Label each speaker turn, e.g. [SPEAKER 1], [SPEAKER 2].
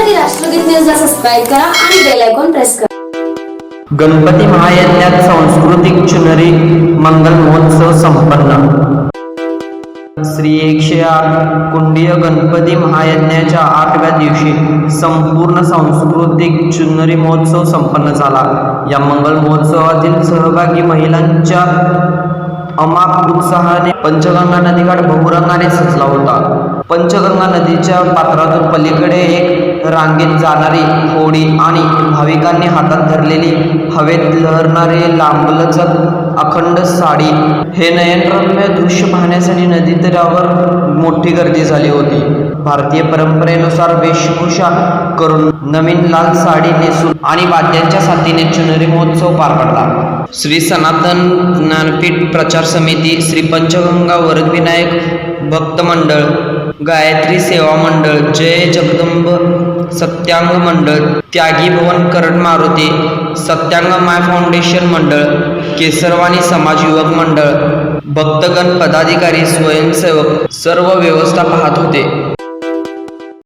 [SPEAKER 1] अपडेटसाठी राष्ट्रगीत न्यूजला सबस्क्राईब करा आणि बेल आयकॉन प्रेस करा.
[SPEAKER 2] गणपती महायज्ञात सांस्कृतिक चुनरी मंगल महोत्सव संपन्न. श्री एकशे आठ कुंडीय गणपती महायज्ञाच्या आठव्या दिवशी संपूर्ण सांस्कृतिक चुनरी महोत्सव संपन्न झाला. या मंगल महोत्सवातील सहभागी महिलांच्या अमाप उत्साहाने पंचगंगा नदीकाठ भगुरंगाने सजला होता. पंचगंगा नदीच्या पात्रातून पलीकडे एक रांगेत जाणारी होडी आणि भाविकांनी हातात धरलेली हवेत लहरणारे लांबलचक अखंड साडी हे नयनरम्य दृश्य पाहण्यासाठी नदी तीरावर मोठी गर्दी झाली होती. भारतीय परंपरेनुसार वेशभूषा करून नवीन लाल साडी नेसून आणि वाद्यांच्या साथीने चुनरी महोत्सव पार पडला. श्री सनातन ज्ञानपीठ प्रचार समिती श्री पंचगंगा वरदविनायक भक्त मंडळ गायत्री सेवा मंडळ जय जगदंब सत्यांग मंडळ त्यागी भवन करड मारुती सत्यांग माय फाउंडेशन मंडळ केसरवाणी समाज युवक मंडळ भक्तगण पदाधिकारी स्वयंसेवक सर्व व्यवस्था पाहत होते.